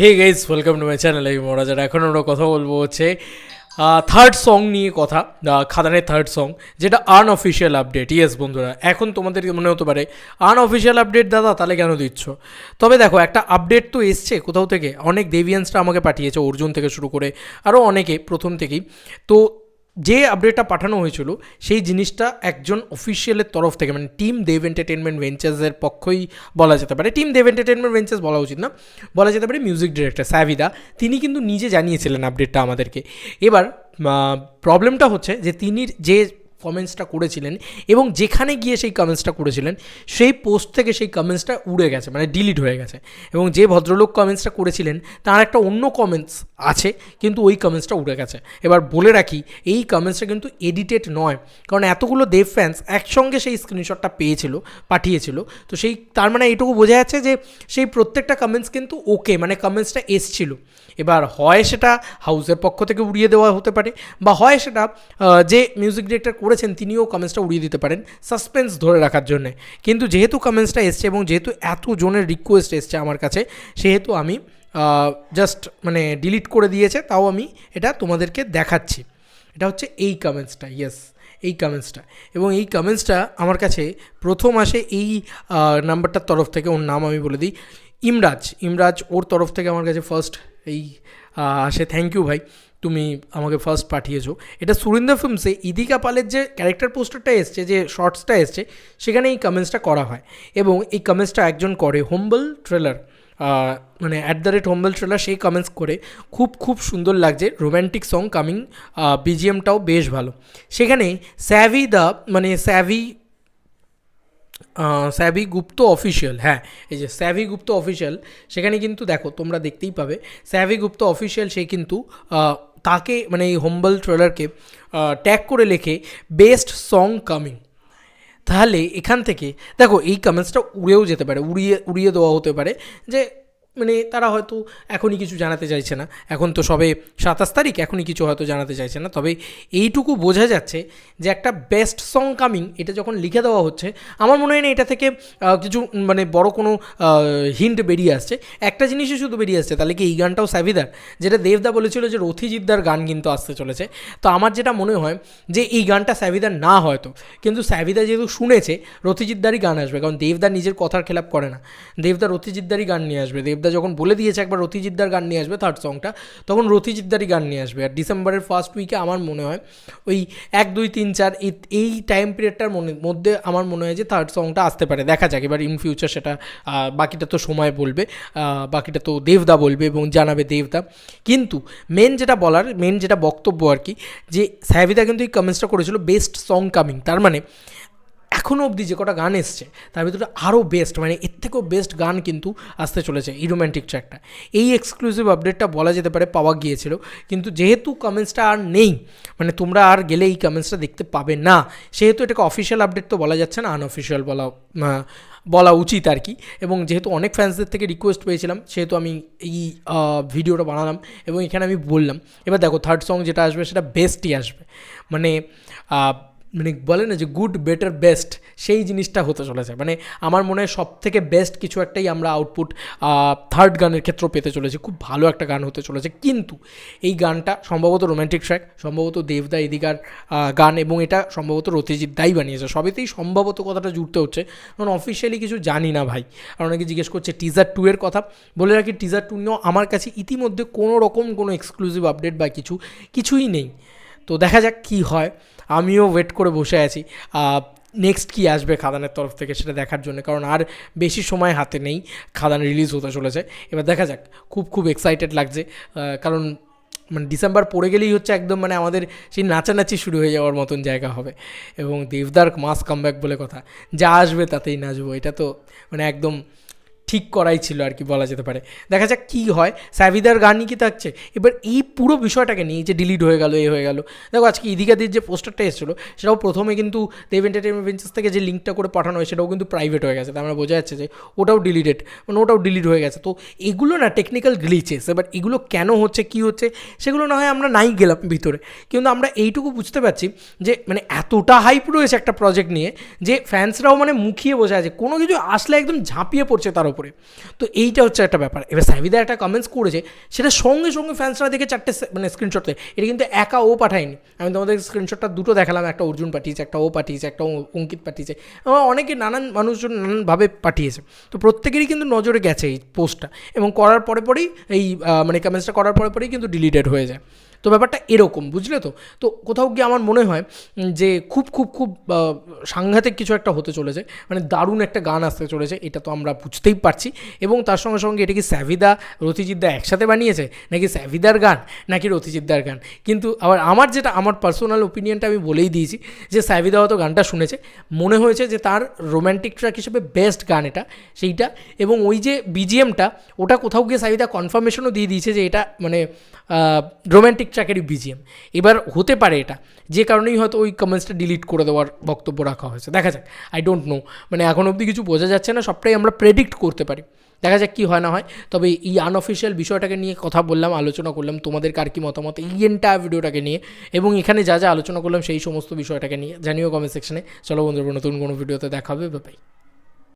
Hey guys welcome to my channel এই মহারাজার এখন আমরা কথা বলব হচ্ছে থার্ড সং নিয়ে কথা খাদানের থার্ড সং যেটা আনঅফিসিয়াল আপডেট ইয়েস বন্ধুরা, এখন তোমাদের মনে হতে পারে আনঅফিসিয়াল আপডেট দাদা, তাহলে কেন দিচ্ছ? তবে দেখো, একটা আপডেট তো এসছে কোথাও থেকে, অনেক দেভিয়ান্সরা আমাকে পাঠিয়েছে অর্জুন থেকে শুরু করে আরও অনেকে প্রথম থেকেই। তো যে আপডেটটা পাঠানো হয়েছিল, সেই জিনিসটা একজন অফিসিয়ালের তরফ থেকে মানে টিম দেব এন্টারটেনমেন্ট ভেঞ্চার্সের পক্ষই বলা যেতে পারে। টিম দেব এন্টারটেনমেন্ট ভেঞ্চার্স বলা উচিত না, বলা যেতে পারে মিউজিক ডিরেক্টর স্যাভিদা তিনি কিন্তু নিজে জানিয়েছিলেন আপডেটটা আমাদেরকে। এবার প্রবলেমটা হচ্ছে যে তিনি যে কমেন্টসটা করেছিলেন এবং যেখানে গিয়ে সেই কমেন্টসটা করেছিলেন, সেই পোস্ট থেকে সেই কমেন্টসটা উড়ে গেছে মানে ডিলিট হয়ে গেছে। এবং যে ভদ্রলোক কমেন্টসটা করেছিলেন, তার একটা অন্য কমেন্টস আছে, কিন্তু ওই কমেন্টসটা উড়ে গেছে। এবার বলে রাখি, এই কমেন্টসটা কিন্তু এডিটেড নয়, কারণ এতগুলো দেব ফ্যান্স একসঙ্গে সেই স্ক্রিনশটটা পেয়েছিল, পাঠিয়েছিল। তো সেই, তার মানে এইটুকু বোঝা যাচ্ছে যে সেই প্রত্যেকটা কমেন্টস কিন্তু ওকে মানে কমেন্টসটা এসছিল। এবার হয় সেটা হাউসের পক্ষ থেকে উড়িয়ে দেওয়া হতে পারে, বা হয় সেটা যে মিউজিক ডিরেক্টর করেছেন তিনিও কমেন্টসটা উড়িয়ে দিতে পারেন সাসপেন্স ধরে রাখার জন্য। কিন্তু যেহেতু কমেন্টসটা এসছে এবং যেহেতু এত জনের রিকোয়েস্ট এসছে আমার কাছে, সেহেতু আমি জাস্ট মানে ডিলিট করে দিয়েছে, তাও আমি এটা তোমাদেরকে দেখাচ্ছি। এটা হচ্ছে এই কমেন্টসটা ইয়েস এই কমেন্টসটা এবং এই কমেন্টসটা আমার কাছে প্রথম আসে এই নাম্বারটার তরফ থেকে, ওর নাম আমি বলে দিই, ইমরাজ। ইমরাজ ওর তরফ থেকে আমার কাছে ফার্স্ট এই আসে থ্যাংক ইউ ভাই, তুমি আমাকে ফার্স্ট পাঠিয়েছো। এটা সুরিন্দর ফিল্মসে ইদিকা পালের যে ক্যারেক্টার পোস্টারটা এসছে, যে শর্টসটা এসছে সেখানে এই কমেন্টসটা করা হয়। এবং এই কমেন্টসটা একজন করে হোম্বল ট্রেলার মানে at the rate Hombale trailer সেই কমেন্টস করে খুব খুব সুন্দর লাগছে। রোম্যান্টিক সং কামিং বিজিএমটাও বেশ ভালো। সেখানে স্যাভি দ্য মানে স্যাভি স্যাভি গুপ্ত অফিসিয়াল হ্যাঁ এই যে স্যাভি গুপ্ত অফিসিয়াল সেখানে কিন্তু দেখো, তোমরা দেখতেই পাবে স্যাভি গুপ্ত অফিসিয়াল সে কিন্তু তাকে মানে এই হোম্বল ট্রেলারকে ট্যাগ করে লেখে বেস্ট সং কামিং তাহলে এখান থেকে, দেখো, এই কমেন্টসটা উড়েও যেতে পারে, উড়িয়ে উড়িয়ে দেওয়া হতে পারে, যে মানে তারা হয়তো এখনই কিছু জানাতে চাইছে না। এখন তো সবে সাতাশ তারিখ, এখনই কিছু হয়তো জানাতে চাইছে না। তবে এইটুকু বোঝা যাচ্ছে যে একটা বেস্ট সং কামিং এটা যখন লিখে দেওয়া হচ্ছে, আমার মনে হয় না এটা থেকে কিছু মানে বড় কোনো হিন্ট বেরিয়ে আসছে। একটা জিনিসই শুধু বেরিয়ে আসছে, তাহলে কি এই গানটাও স্যাভিদার যেটা দেবদা বলেছিল যে রথিজিদ্দার গান কিন্তু আসতে চলেছে। তো আমার যেটা মনে হয় যে এই গানটা স্যাভিদার না হয়তো, কিন্তু স্যাভিদা যেহেতু শুনেছে রথিজিদ্দারই গান আসবে। কারণ দেবদা নিজের কথার খেলাপ করে না। দেবদা রথিজিদ্দারই গান নিয়ে আসবে। দেবদা যখন বলে দিয়েছে একবার রথিজিদ্দার গান নিয়ে আসবে থার্ড সংটা তখন রথিজিদ্দারই গান নিয়ে আসবে। আর ডিসেম্বরের ফার্স্ট উইকে আমার মনে হয় ওই এক, দুই, তিন, চার, এই- এই টাইম পিরিয়ডটার মনে, মধ্যে আমার মনে হয় যে থার্ড সংটা আসতে পারে। দেখা যাক, এবার ইন ফিউচার সেটা বাকিটা তো সময় বলবে বাকিটা তো দেবদা বলবে এবং জানাবে দেবদা। কিন্তু মেন যেটা বলার মেন যেটা বক্তব্য আর কি, যে সাহেবিদা কিন্তু এই কমেন্টসটা করেছিল বেস্ট সং কামিং তার মানে এখনও অবধি যে কটা গান এসছে, তার ভিতরে আরও বেস্ট মানে এর থেকেও বেস্ট গান কিন্তু আসতে চলেছে এই রোম্যান্টিক ট্র্যাকটা এই এক্সক্লুসিভ আপডেটটা বলা যেতে পারে পাওয়া গিয়েছিল, কিন্তু যেহেতু কমেন্টসটা আর নেই মানে তোমরা আর গেলে এই কমেন্টসটা দেখতে পাবে না, সেহেতু এটাকে অফিসিয়াল আপডেট তো বলা যাচ্ছে না আনঅফিসিয়াল বলা বলা উচিত আর কি। এবং যেহেতু অনেক ফ্যান্সদের থেকে রিকোয়েস্ট পেয়েছিলাম, সেহেতু আমি এই ভিডিওটা বানালাম এবং এখানে আমি বললাম। এবার দেখো থার্ড সং যেটা আসবে সেটা বেস্টই আসবে। মানে মানে বলে না যে গুড বেটার বেস্ট সেই জিনিসটা হতে চলেছে। মানে আমার মনে হয় সব থেকে বেস্ট কিছু একটাই আমরা আউটপুট থার্ড গানের ক্ষেত্রেও পেতে চলেছি। খুব ভালো একটা গান হতে চলেছে। কিন্তু এই গানটা সম্ভবত রোম্যান্টিক ট্র্যাক সম্ভবত দেবদা এদিকার গান এবং এটা সম্ভবত রতিজিৎ দাই বানিয়েছে। সবেতেই সম্ভবত কথাটা জুড়তে হচ্ছে। কারণ অফিসিয়ালি কিছু জানি না ভাই। আর অনেকে জিজ্ঞেস করছে টিজার টু এর কথা। বলে রাখি টিজার টু নিয়েও আমার কাছে ইতিমধ্যে কোনো রকম কোনো এক্সক্লুসিভ আপডেট বা কিছু, কিছুই নেই। তো দেখা যাক কী হয়। আমিও ওয়েট করে বসে আছি। নেক্সট কি আসবে খাদানের তরফ থেকে সেটা দেখার জন্য। কারণ আর বেশি সময় হাতে নেই, খাদান রিলিজ হতে চলেছে। এবার দেখা যাক, খুব খুব এক্সাইটেড লাগছে। কারণ মানে ডিসেম্বর পড়ে গেলেই হচ্ছে একদম মানে আমাদের সেই নাচানাচি শুরু হয়ে যাওয়ার মতন জায়গা হবে। এবং দেবদার মাস কামব্যাক বলে কথা, যা আসবে তাতেই নাচবো। এটা তো মানে একদম ঠিক করাই ছিল আর কি বলা যেতে পারে। দেখা যাক কী হয়। স্যাভিদার গানই কি থাকছে? এবার এই পুরো বিষয়টাকে নিয়ে যে ডিলিট হয়ে গেল, এ হয়ে গেল। দেখো, আজকে ইদিকাদির যে পোস্টারটা এসেছিল, সেটাও প্রথমে কিন্তু দেব এন্টারটেনমেন্ট ভেঞ্চার্স থেকে যে লিঙ্কটা করে পাঠানো হয়, সেটাও কিন্তু প্রাইভেট হয়ে গেছে। তার মানে বোঝা যাচ্ছে যে ওটাও ডিলিটেড মানে ওটাও ডিলিট হয়ে গেছে। তো এগুলো না টেকনিক্যাল গ্লিচেস এবার এগুলো কেন হচ্ছে, কি হচ্ছে, সেগুলো না হয় আমরা নাই গেলাম ভিতরে। কিন্তু আমরা এইটুকু বুঝতে পারছি যে মানে এতটা হাইপ রয়েছে একটা প্রজেক্ট নিয়ে যে ফ্যান্সরাও মানে মুখিয়ে বসে আছে। কোনো কিছু আসলে একদম ঝাঁপিয়ে পড়ছে তার উপরে। করে। তো এইটা হচ্ছে একটা ব্যাপার। এবার সাবিদা একটা কমেন্টস করেছে, সেটা সঙ্গে সঙ্গে ফ্যান্সরা দেখে চারটে মানে স্ক্রিনশট দেয়। এটা কিন্তু একা ও পাঠায়নি। আমি তোমাদের স্ক্রিনশটটা দুটো দেখালাম, একটা অর্জুন পাঠিয়েছে, একটা ও পাঠিয়েছে, একটা অঙ্কিত পাঠিয়েছে। এবং অনেকে নানান মানুষজন নানানভাবে পাঠিয়েছে। তো প্রত্যেকেরই কিন্তু নজরে গেছে এই পোস্টটা এবং করার পরে পরেই এই মানে কমেন্টসটা করার পরে পরেই কিন্তু ডিলিটেড হয়ে যায়। তো ব্যাপারটা এরকম, বুঝলে তো? তো কোথাও গিয়ে আমার মনে হয় যে খুব খুব খুব সাংঘাতিক কিছু একটা হতে চলেছে মানে দারুণ একটা গান আসতে চলেছে, এটা তো আমরা বুঝতেই পারছি। এবং তার সঙ্গে সঙ্গে এটা কি স্যাভিদা রথিজিদ্দা একসাথে বানিয়েছে? নাকি স্যাভিদার গান, নাকি রথিজিদ্দার গান? কিন্তু আবার আমার যেটা, আমার পার্সোনাল ওপিনিয়নটা আমি বলেই দিয়েছি, যে স্যাভিদা হয়তো গানটা শুনেছে। মনে হয়েছে যে তার রোম্যান্টিক ট্র্যাক হিসেবে বেস্ট গান এটা, সেইটা। এবং ওই যে বিজিএমটা ওটা কোথাও গিয়ে সাবিদা কনফার্মেশনও দিয়ে দিয়েছে যে এটা মানে রোম্যান্টিক ট্র্যাকেরই বিজিএম এবার হতে পারে এটা, যে কারণেই হয়তো ওই কমেন্টসটা ডিলিট করে দেওয়ার বক্তব্য রাখা হয়েছে। দেখা যাক আই ডোন্ট নো মানে এখন অবধি কিছু বোঝা যাচ্ছে না, সবটাই আমরা প্রেডিক্ট করতে পারি। দেখা যাক কী হয় না হয়। তবে এই আনঅফিসিয়াল বিষয়টাকে নিয়ে কথা বললাম, আলোচনা করলাম, তোমাদের কার কী মতামত এই এন্টায়ার ভিডিওটাকে নিয়ে, এবং এখানে যা যা আলোচনা করলাম সেই সমস্ত বিষয়টাকে নিয়ে। জানিও কমেন্ট সেকশনে চলো বন্ধুরা, নতুন কোনো ভিডিওতে দেখা হবে বাই